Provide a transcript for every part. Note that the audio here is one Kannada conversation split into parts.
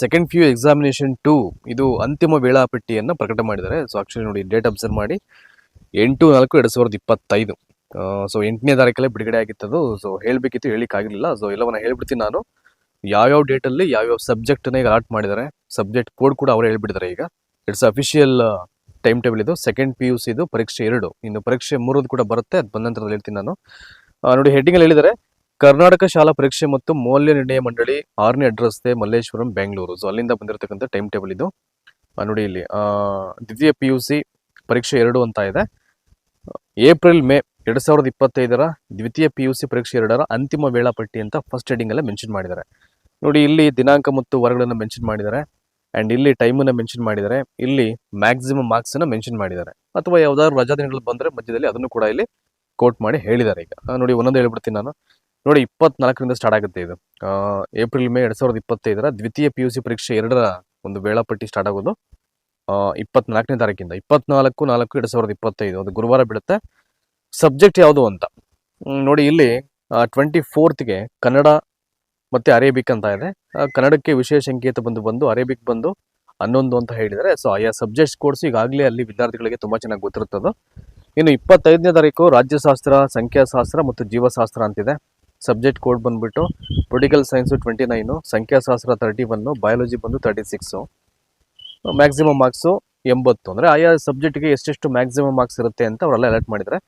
Second P U examination two ಇದು ಅಂತಿಮ ವೇಳಾಪಟ್ಟಿಯನ್ನು ಪ್ರಕಟ ಮಾಡಿದ್ದಾರೆ. ಸೊ ಆಕ್ಚುಲಿ ನೋಡಿ ಡೇಟ್ ಅಬ್ಸರ್ವ್ ಮಾಡಿ ಎಂಟು, ನಾಲ್ಕು, ಎರಡು ಸಾವಿರದ ಇಪ್ಪತ್ತೈದು. ಸೊ ಎಂಟನೇ ತಾರೀಕಲ್ಲೇ ಬಿಡುಗಡೆ ಆಗಿತ್ತದು. ಸೊ ಹೇಳಬೇಕಿತ್ತು ಹೇಳಿಕ್ಕಾಗಲಿಲ್ಲ ಸೊ ಎಲ್ಲವನ್ನ ಹೇಳ್ಬಿಡ್ತೀನಿ ನಾನು. ಯಾವ್ಯಾವ ಡೇಟಲ್ಲಿ ಯಾವ್ಯಾವ ಸಬ್ಜೆಕ್ಟನ್ನ ಈಗ ಅಲಾಟ್ ಮಾಡಿದ್ದಾರೆ. ಸಬ್ಜೆಕ್ಟ್ ಕೋಡ್ ಕೂಡ ಅವರು ಹೇಳ್ಬಿಟ್ಟಿದ್ದಾರೆ ಈಗ. ಇಟ್ಸ್ ಅಫಿಷಿಯಲ್ ಟೈಮ್ ಟೇಬಲ್ ಇದು. ಸೆಕೆಂಡ್ ಪಿ ಯು ಇದು. ಪರೀಕ್ಷೆ ಎರಡು. ಇನ್ನು ಪರೀಕ್ಷೆ ಮೂರದು ಕೂಡ ಬರುತ್ತೆ. ಅದು ಬಂದ ನಂತರದಲ್ಲಿ ಹೇಳ್ತೀನಿ ನಾನು. ನೋಡಿ ಹೆಡ್ಡಿಂಗಲ್ಲಿ ಹೇಳಿದ್ದಾರೆ. ಕರ್ನಾಟಕ ಶಾಲಾ ಪರೀಕ್ಷೆ ಮತ್ತು ಮೌಲ್ಯ ನಿರ್ಣಯ ಮಂಡಳಿ ಆರನೇ ಅಡ್ರಸ್ತೆ ಮಲ್ಲೇಶ್ವರಂ, ಬೆಂಗಳೂರು. ಸೊ ಅಲ್ಲಿಂದ ಬಂದಿರತಕ್ಕಂಥ ಟೈಮ್ ಟೇಬಲ್ ಇದು. ನೋಡಿ ಇಲ್ಲಿ ದ್ವಿತೀಯ ಪಿ ಯು ಪರೀಕ್ಷೆ ಎರಡು ಅಂತ ಇದೆ. ಏಪ್ರಿಲ್, ಮೇ ಎರಡ್ ಸಾವಿರದ ಇಪ್ಪತ್ತೈದರ ದ್ವಿತೀಯ ಪಿ ಯು ಸಿ ಪರೀಕ್ಷೆ ಎರಡರ ಅಂತಿಮ ವೇಳಾಪಟ್ಟಿ ಅಂತ ಫಸ್ಟ್ ಹೆಡಿಂಗ್ ಅಲ್ಲೇ ಮೆನ್ಷನ್ ಮಾಡಿದ್ದಾರೆ. ನೋಡಿ, ಇಲ್ಲಿ ದಿನಾಂಕ ಮತ್ತು ವಾರಗಳನ್ನು ಮೆನ್ಷನ್ ಮಾಡಿದ್ದಾರೆ. ಅಂಡ್ ಇಲ್ಲಿ ಟೈಮನ್ನು ಮೆನ್ಷನ್ ಮಾಡಿದ್ದಾರೆ. ಇಲ್ಲಿ ಮ್ಯಾಕ್ಸಿಮಮ್ ಮಾರ್ಕ್ಸ್ ಅನ್ನ ಮೆನ್ಷನ್ ಮಾಡಿದ್ದಾರೆ. ಅಥವಾ ಯಾವ್ದಾದ್ರು ರಜಾ ದಿನಗಳು ಬಂದ್ರೆ ಮಧ್ಯದಲ್ಲಿ ಅದನ್ನು ಕೂಡ ಇಲ್ಲಿ ಕೋಟ್ ಮಾಡಿ ಹೇಳಿದ್ದಾರೆ ಈಗ. ನೋಡಿ, ಒಂದೊಂದು ಹೇಳ್ಬಿಡ್ತೀನಿ ನಾನು. ನೋಡಿ, ಇಪ್ಪತ್ನಾಲ್ಕರಿಂದ ಸ್ಟಾರ್ಟ್ ಆಗುತ್ತೆ ಇದು. ಏಪ್ರಿಲ್ ಮೇ ಎರಡು ಸಾವಿರದ ಇಪ್ಪತ್ತೈದರ ದ್ವಿತೀಯ ಪಿ ಯು ಸಿ ಪರೀಕ್ಷೆ ಎರಡರ ಒಂದು ವೇಳಾಪಟ್ಟಿ ಸ್ಟಾರ್ಟ್ ಆಗೋದು. ಇಪ್ಪತ್ನಾಲ್ಕನೇ ತಾರೀಕಿಂದ. ಇಪ್ಪತ್ನಾಲ್ಕು, ನಾಲ್ಕು, ಎರಡು ಸಾವಿರದ ಇಪ್ಪತ್ತೈದು. ಅದು ಗುರುವಾರ ಬೀಳುತ್ತೆ. ಸಬ್ಜೆಕ್ಟ್ ಯಾವುದು ಅಂತ? ನೋಡಿ, ಇಲ್ಲಿ ಟ್ವೆಂಟಿ ಫೋರ್ತ್ಗೆ ಕನ್ನಡ ಮತ್ತು ಅರೇಬಿಕ್ ಅಂತ ಇದೆ. ಕನ್ನಡಕ್ಕೆ ವಿಶೇಷ ಸಂಕೇತ ಬಂದು ಬಂದು, ಅರೇಬಿಕ್ ಬಂದು ಹನ್ನೊಂದು ಅಂತ ಹೇಳಿದರೆ ಸೊ ಆಯಾ ಸಬ್ಜೆಕ್ಟ್ಸ್ ಕೋರ್ಸ್ ಈಗಾಗಲೇ ಅಲ್ಲಿ ವಿದ್ಯಾರ್ಥಿಗಳಿಗೆ ತುಂಬ ಚೆನ್ನಾಗಿ ಗೊತ್ತಿರುತ್ತದು. ಇನ್ನು ಇಪ್ಪತ್ತೈದನೇ ತಾರೀಕು ರಾಜ್ಯಶಾಸ್ತ್ರ, ಸಂಖ್ಯಾಶಾಸ್ತ್ರ ಮತ್ತು ಜೀವಶಾಸ್ತ್ರ ಅಂತಿದೆ. ಸಬ್ಜೆಕ್ಟ್ ಕೋಡ್ ಬಂದ್ಬಿಟ್ಟು ಪೊಲಿಟಿಕಲ್ ಸೈನ್ಸು ಟ್ವೆಂಟಿ ನೈನು, ಸಂಖ್ಯಾಶಾಸ್ತ್ರ ತರ್ಟಿ ಒನ್ನು ಬಯಾಲಜಿ ಬಂದು ತರ್ಟಿ ಸಿಕ್ಸು. ಮ್ಯಾಕ್ಸಿಮಮ್ ಮಾರ್ಕ್ಸು ಎಂಬತ್ತು. ಅಂದರೆ ಆಯಾ ಸಬ್ಜೆಕ್ಟ್ಗೆ ಎಷ್ಟೆಷ್ಟು ಮ್ಯಾಕ್ಸಿಮಮ್ ಮಾರ್ಕ್ಸ್ ಇರುತ್ತೆ ಅಂತ ಅವರೆಲ್ಲ ಅಲರ್ಟ್ ಮಾಡಿದರೆ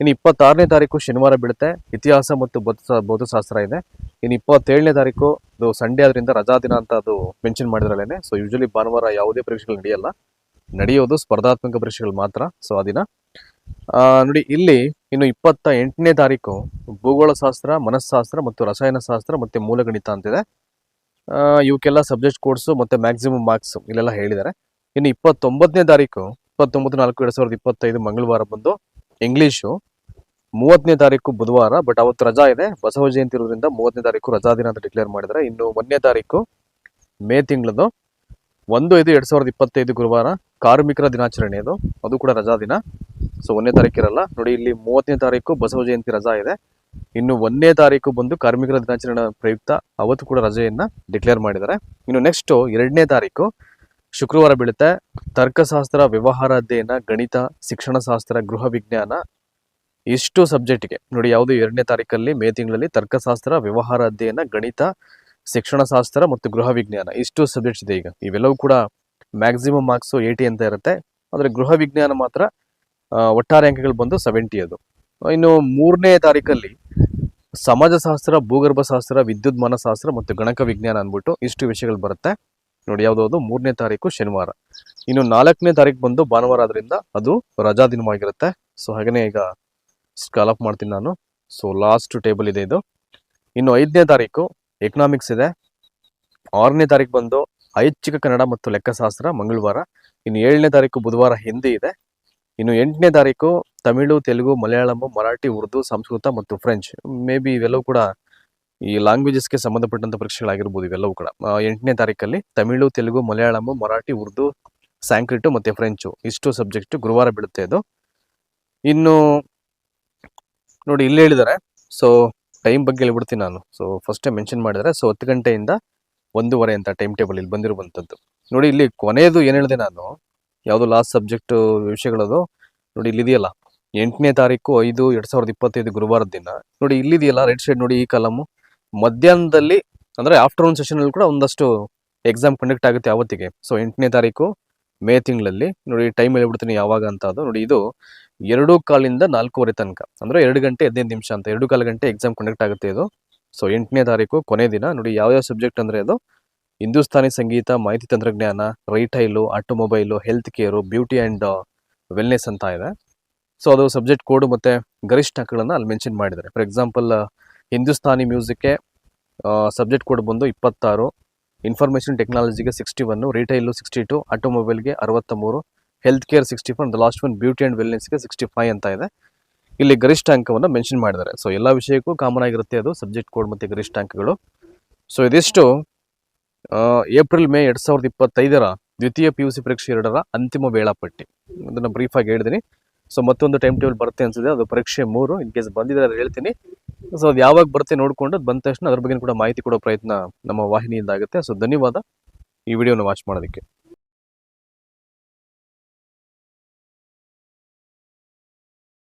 ಇನ್ನು ಇಪ್ಪತ್ತಾರನೇ ತಾರೀಕು ಶನಿವಾರ ಬಿಡುತ್ತೆ ಇತಿಹಾಸ ಮತ್ತು ಬೌದ್ಧ ಭೌತಶಾಸ್ತ್ರ ಇದೆ. ಇನ್ನು ಇಪ್ಪತ್ತೇಳನೇ ತಾರೀಕು ಅದು ಸಂಡೇ ಆದ್ರಿಂದ ರಜಾ ದಿನ ಅಂತ ಅದು ಮೆನ್ಷನ್ ಮಾಡಿದ್ರಲ್ಲೇ ಸೊ ಯೂಶಲಿ ಭಾನುವಾರ ಯಾವುದೇ ಪರೀಕ್ಷೆಗಳು ನಡೆಯಲ್ಲ. ನಡೆಯೋದು ಸ್ಪರ್ಧಾತ್ಮಕ ಪರೀಕ್ಷೆಗಳು ಮಾತ್ರ. ಸೊ ಆ ದಿನ. ನೋಡಿ, ಇಲ್ಲಿ ಇನ್ನು ಇಪ್ಪತ್ತ ಎಂಟನೇ ತಾರೀಕು ಭೂಗೋಳಶಾಸ್ತ್ರ, ಮನಸ್ಸಾಸ್ತ್ರ ಮತ್ತು ರಸಾಯನಶಾಸ್ತ್ರ ಮತ್ತೆ ಮೂಲಗಣಿತ ಅಂತಿದೆ. ಇವಕ್ಕೆಲ್ಲ ಸಬ್ಜೆಕ್ಟ್ ಕೋರ್ಸು ಮತ್ತೆ ಮ್ಯಾಕ್ಸಿಮಮ್ ಮಾರ್ಕ್ಸ್ ಇಲ್ಲೆಲ್ಲ ಹೇಳಿದ್ದಾರೆ. ಇನ್ನು ಇಪ್ಪತ್ತೊಂಬತ್ತನೇ ತಾರೀಕು, ಇಪ್ಪತ್ತೊಂಬತ್ತು ನಾಲ್ಕು ಎರಡು ಸಾವಿರದ ಇಪ್ಪತ್ತೈದು ಮಂಗಳವಾರ ಬಂದು ಇಂಗ್ಲೀಷು. ಮೂವತ್ತನೇ ತಾರೀಕು ಬುಧವಾರ, ಬಟ್ ಅವತ್ತು ರಜಾ ಇದೆ. ಬಸವ ಜಯಂತಿ ಇರೋದ್ರಿಂದ ಮೂವತ್ತನೇ ತಾರೀಕು ರಜಾ ದಿನ ಅಂತ ಡಿಕ್ಲೇರ್ ಮಾಡಿದ್ದಾರೆ. ಇನ್ನು ಒಂದನೇ ತಾರೀಕು ಮೇ ತಿಂಗಳದು ಒಂದು ಐದು ಎರಡ್ ಸಾವಿರದ ಇಪ್ಪತ್ತೈದು ಗುರುವಾರ ಕಾರ್ಮಿಕರ ದಿನಾಚರಣೆ ಅದು. ಅದು ಕೂಡ ರಜಾ ದಿನ. ಸೊ ಒಂದನೇ ತಾರೀಕು ಇರಲ್ಲ. ನೋಡಿ, ಇಲ್ಲಿ ಮೂವತ್ತನೇ ತಾರೀಕು ಬಸವ ಜಯಂತಿ ರಜಾ ಇದೆ. ಇನ್ನು ಒಂದನೇ ತಾರೀಕು ಬಂದು ಕಾರ್ಮಿಕರ ದಿನಾಚರಣೆ ಪ್ರಯುಕ್ತ ಅವತ್ತು ಕೂಡ ರಜೆಯನ್ನ ಡಿಕ್ಲೇರ್ ಮಾಡಿದ್ದಾರೆ. ಇನ್ನು ನೆಕ್ಸ್ಟ್ ಎರಡನೇ ತಾರೀಕು ಶುಕ್ರವಾರ ಬೀಳುತ್ತೆ. ತರ್ಕಶಾಸ್ತ್ರ ವ್ಯವಹಾರ ಅಧ್ಯಯನ ಗಣಿತ ಶಿಕ್ಷಣಶಾಸ್ತ್ರ ಗೃಹ ವಿಜ್ಞಾನ ಇಷ್ಟು ಸಬ್ಜೆಕ್ಟ್ಗೆ ನೋಡಿ, ಯಾವುದು ಎರಡನೇ ತಾರೀಕಲ್ಲಿ, ಮೇ ತಿಂಗಳಲ್ಲಿ ತರ್ಕಶಾಸ್ತ್ರ ವ್ಯವಹಾರ ಅಧ್ಯಯನ ಗಣಿತ ಶಿಕ್ಷಣಶಾಸ್ತ್ರ ಮತ್ತು ಗೃಹ ವಿಜ್ಞಾನ ಇಷ್ಟು ಸಬ್ಜೆಕ್ಟ್ಸ್ ಇದೆ ಈಗ. ಇವೆಲ್ಲವೂ ಕೂಡ ಮ್ಯಾಕ್ಸಿಮಮ್ ಮಾರ್ಕ್ಸು ಏಯ್ಟಿ ಅಂತ ಇರುತ್ತೆ. ಆದರೆ ಗೃಹ ವಿಜ್ಞಾನ ಮಾತ್ರ ಒಟ್ಟಾರೆ ಅಂಕಗಳು ಬಂದು ಸೆವೆಂಟಿ ಅದು. ಇನ್ನು ಮೂರನೇ ತಾರೀಕಲ್ಲಿ ಸಮಾಜಶಾಸ್ತ್ರ, ಭೂಗರ್ಭಶಾಸ್ತ್ರ ವಿದ್ಯುನ್ಮಾನಶಾಸ್ತ್ರ ಮತ್ತು ಗಣಕ ವಿಜ್ಞಾನ ಅಂದ್ಬಿಟ್ಟು ಇಷ್ಟು ವಿಷಯಗಳು ಬರುತ್ತೆ. ನೋಡಿ ಯಾವುದಾದ್ರು ಮೂರನೇ ತಾರೀಕು ಶನಿವಾರ. ಇನ್ನು ನಾಲ್ಕನೇ ತಾರೀಕು ಬಂದು ಭಾನುವಾರ ಆದ್ರಿಂದ ಅದು ರಜಾ ದಿನವಾಗಿರುತ್ತೆ. ಸೊ ಹಾಗೇ ಈಗ ಸ್ಕಾಲ್ ಮಾಡ್ತೀನಿ ನಾನು. ಸೊ ಲಾಸ್ಟ್ ಟೇಬಲ್ ಇದೆ ಇದು. ಇನ್ನು ಐದನೇ ತಾರೀಕು ಎಕನಾಮಿಕ್ಸ್ ಇದೆ. ಆರನೇ ತಾರೀಕು ಬಂದು ಐಚ್ಛಿಕ ಕನ್ನಡ ಮತ್ತು ಲೆಕ್ಕಶಾಸ್ತ್ರ ಮಂಗಳವಾರ. ಇನ್ನು ಏಳನೇ ತಾರೀಕು ಬುಧವಾರ ಹಿಂದಿ ಇದೆ. ಇನ್ನು ಎಂಟನೇ ತಾರೀಕು ತಮಿಳು, ತೆಲುಗು, ಮಲಯಾಳಂ, ಮರಾಠಿ, ಉರ್ದು, ಸಂಸ್ಕೃತ ಮತ್ತು ಫ್ರೆಂಚ್. ಮೇ ಬಿ ಇವೆಲ್ಲವೂ ಕೂಡ ಈ ಲ್ಯಾಂಗ್ವೇಜಸ್ಗೆ ಸಂಬಂಧಪಟ್ಟಂತ ಪರೀಕ್ಷೆಗಳಾಗಿರ್ಬೋದು ಇವೆಲ್ಲವೂ ಕೂಡ. ಎಂಟನೇ ತಾರೀಕಲ್ಲಿ ತಮಿಳು, ತೆಲುಗು, ಮಲಯಾಳಂ, ಮರಾಠಿ, ಉರ್ದು ಸ್ಯಾಂಕ್ರಿಟು ಮತ್ತು ಫ್ರೆಂಚು ಇಷ್ಟು ಸಬ್ಜೆಕ್ಟ್ ಗುರುವಾರ ಬಿಡುತ್ತೆ ಅದು ಇನ್ನು ನೋಡಿ ಇಲ್ಲಿ ಹೇಳಿದ್ದಾರೆ. ಸೊ ಟೈಮ್ ಬಗ್ಗೆ ಹೇಳ್ಬಿಡ್ತೀನಿ ನಾನು. ಸೊ ಫಸ್ಟೇ ಮೆನ್ಷನ್ ಮಾಡಿದರೆ ಸೊ ಹತ್ತು ಗಂಟೆಯಿಂದ ಒಂದೂವರೆ ಅಂತ ಟೈಮ್ ಟೇಬಲ್ ಇಲ್ಲಿ ಬಂದಿರುವಂಥದ್ದು. ನೋಡಿ ಇಲ್ಲಿ ಕೊನೆಯದು ಏನು ಹೇಳಿದೆ ನಾನು? ಯಾವುದು ಲಾಸ್ಟ್ ಸಬ್ಜೆಕ್ಟ್ ವಿಷಯಗಳದು? ನೋಡಿ ಇಲ್ಲಿ ಇದೆಯಲ್ಲ ಎಂಟನೇ ತಾರೀಕು ಐದು ಎರಡ್ ಸಾವಿರದ ಇಪ್ಪತ್ತೈದು ಗುರುವಾರದ ದಿನ. ನೋಡಿ ಇಲ್ಲಿದೆಯಲ್ಲ ರೈಟ್ ಸೈಡ್ ನೋಡಿ ಈ ಕಾಲಮು ಮಧ್ಯಾಹ್ನದಲ್ಲಿ, ಅಂದ್ರೆ ಆಫ್ಟರ್ನೂನ್ ಸೆಷನ್ ಅಲ್ಲಿ ಕೂಡ ಒಂದಷ್ಟು ಎಕ್ಸಾಮ್ ಕಂಡಕ್ಟ್ ಆಗುತ್ತೆ ಅವತ್ತಿಗೆ. ಸೊ ಎಂಟನೇ ತಾರೀಕು ಮೇ ತಿಂಗಳಲ್ಲಿ. ನೋಡಿ ಟೈಮ್ ಹೇಳ್ಬಿಡ್ತೀನಿ ಯಾವಾಗ ಅಂತ ಅದು. ನೋಡಿ ಇದು ಎರಡು ಕಾಲಿಂದ ನಾಲ್ಕೂವರೆ ತನಕ. ಅಂದ್ರೆ ಎರಡು ಗಂಟೆ ಹದಿನೈದು ನಿಮಿಷ ಅಂತ. ಎರಡು ಕಾಲು ಗಂಟೆ ಎಕ್ಸಾಮ್ ಕಂಡಕ್ಟ್ ಆಗುತ್ತೆ ಇದು. ಸೊ ಎಂಟನೇ ತಾರೀಕು ಕೊನೆ ದಿನ. ನೋಡಿ ಯಾವ್ಯಾವ ಸಬ್ಜೆಕ್ಟ್ ಅಂದ್ರೆ ಅದು? ಹಿಂದೂಸ್ತಾನಿ ಸಂಗೀತ, ಮಾಹಿತಿ ತಂತ್ರಜ್ಞಾನ, retail, automobile, health care, beauty and wellness ಅಂತ ಇದೆ. ಸೊ, ಅದು ಸಬ್ಜೆಕ್ಟ್ ಕೋಡ್ ಮತ್ತು ಗರಿಷ್ಠ ಅಂಕಗಳನ್ನ ಅಲ್ಲಿ ಮೆನ್ಷನ್ ಮಾಡಿದ್ದಾರೆ. ಫಾರ್ ಎಕ್ಸಾಂಪಲ್ ಹಿಂದೂಸ್ತಾನಿ ಮ್ಯೂಸಿಕ್ಗೆ ಸಬ್ಜೆಕ್ಟ್ ಕೋಡ್ ಬಂದು ಇಪ್ಪತ್ತಾರು information ಟೆಕ್ನಾಲಜಿಗೆ sixty one retail sixty two ಆಟೋಮೊಬೈಲ್ಗೆ ಅರವತ್ತ ಮೂರು health care sixty four the last one beauty and ವೆಲ್ನೆಸ್ಗೆ sixty five ಅಂತ ಇದೆ. ಇಲ್ಲಿ ಗರಿಷ್ಠ ಅಂಕವನ್ನು ಮೆನ್ಷನ್ ಮಾಡಿದ್ದಾರೆ. ಸೊ ಎಲ್ಲ ವಿಷಯಕ್ಕೂ ಕಾಮನ್ ಆಗಿರುತ್ತೆ ಅದು ಸಬ್ಜೆಕ್ಟ್ ಕೋಡ್ ಮತ್ತು ಗರಿಷ್ಠ ಅಂಕಗಳು. ಸೊ ಇದಿಷ್ಟು. ಏಪ್ರಿಲ್, ಮೇ ಎರಡ್ ಸಾವಿರದ ಇಪ್ಪತ್ತೈದರ ದ್ವಿತೀಯ ಪಿ ಯು ಸಿ ಪರೀಕ್ಷೆ ಎರಡರ ಅಂತಿಮ ವೇಳಾಪಟ್ಟಿ. ಅದನ್ನು ಬ್ರೀಫಾಗಿ ಹೇಳಿದ್ದೀನಿ ಸೊ ಮತ್ತೊಂದು ಟೈಮ್ ಟೇಬಲ್ ಬರುತ್ತೆ ಅನ್ಸಿದೆ ಅದು ಪರೀಕ್ಷೆ ಮೂರು. ಇನ್ ಕೇಸ್ ಬಂದಿದ್ರೆ ಅದು ಹೇಳ್ತೀನಿ. ಸೊ ಅದು ಯಾವಾಗ ಬರುತ್ತೆ ನೋಡಿಕೊಂಡು ಅದು ಬಂದ ತಕ್ಷಣ ಅದ್ರ ಬಗ್ಗೆ ಕೂಡ ಮಾಹಿತಿ ಕೊಡೋ ಪ್ರಯತ್ನ ನಮ್ಮ ವಾಹಿನಿಯಿಂದ ಆಗುತ್ತೆ. ಸೊ ಧನ್ಯವಾದ. ಈ ವಿಡಿಯೋನ ವಾಚ್ ಮಾಡೋದಕ್ಕೆ.